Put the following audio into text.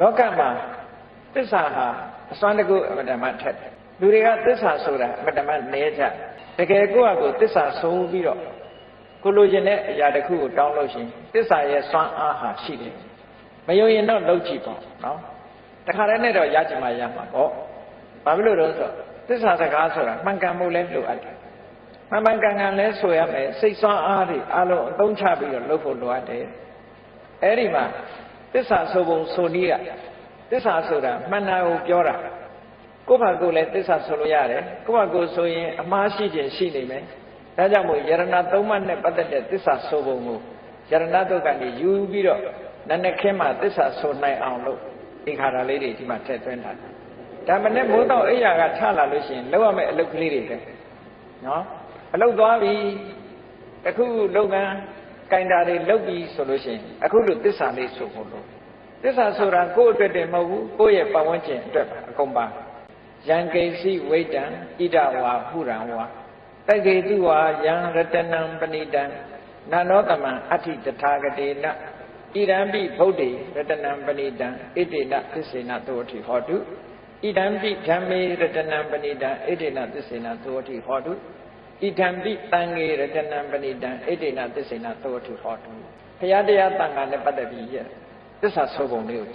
လောကမှာသစ္စာဟာအစွမ်းတကူအမတ္တမထက်တယ်လူတွေကသစ္စာဆိုတာအမတ္တမနဲကြတကယ်ကိုယ့်အကိုသစ္စာဆုံးပြီးတော့ကိုလိုချင်တဲ့အရာတစ်ခုကိုတောင်းလို့ရှိရင်သစ္စာရဲ့စွမ်းအားဟာရှိတယ်မယုံရင်တော့လုပ်ကြည့်ပေါ့နော်တခါတည်းနဲ့တော့ရချင်မှရမှာပေါ့ဘာဖြစ်လို့လဲဆိုတော့သစ္စာစကားဆိုတာမှန်ကန်မှုလည်းလိုအပ်တယ်မှန်မှန်ကန်ကန်လဲဆိုရမယ်စိတ်ဆွမ်းအားတွေအလုံးအသုံးချပြီးတော့လုပ်ဖို့လိုအပ်တယ်အဲ့ဒီမှာ သစ္စာဆိုပုံဆိုနည်းကသစ္စာဆိုတာမှန်တာကိုပြောတာကိုယ့်ဘာကိုယ်လည်းသစ္စာဆိုလို့ရတယ်ကိုယ့်ဘာကိုယ်ဆိုရင်အမှားရှိခြင်းရှိနေမယ်ဒါကြောင့်မို့ယရဏသုံးပါးနဲ့ပတ်သက်တဲ့သစ္စာဆိုပုံကိုယရဏတုတ်ကနေယူပြီးတော့နည်းနည်းခင်းမှသစ္စာဆိုနိုင်အောင်လို့သင်္ခါရလေးတွေဒီမှာထည့်သွင်းထားတယ်ဒါမနဲ့မိုးတော့အိယာကထလာလို့ရှိရင်လောက်ရမယ့်အလုပ်ကလေးတွေပဲနော်အလုပ်သွားပြီတခုလုပ်ငန်း ကင်တာတွေလုပ်ပြီဆိုလို့ရှိရင်အခုလိုသစ္စာလေးဆိုဖို့လို့သစ္စာဆိုတာကိုယ့်အတွက်တည်းမဟုတ်ဘူးကိုယ့်ရဲ့ပတ်ဝန်းကျင်အတွက်ပါအကုန်ပါယံကိစီဝိတံဣဒဝါဟုရံဝါတက္ကေတုဝါယံရတနံပဏိတံနာနောတမံအဋ္ဌိတထာဂတေနဣရံပိဗုဒ္ဓေရတနံပဏိတံဣတိနသစ္စေနသောတိဟောတုဣဒံပိဓမ္မေရတနံပဏိတံဣတိနသစ္စေနသောတိဟောတု ဣဒံပိတံငေရတနံပဏိတံဣတိနသစ္စေနသောတိဟောတုဘုရားတရားတန်ခါနဲ့ပတ်သက်ပြီးရသစ္စာဆိုပုံလေးကို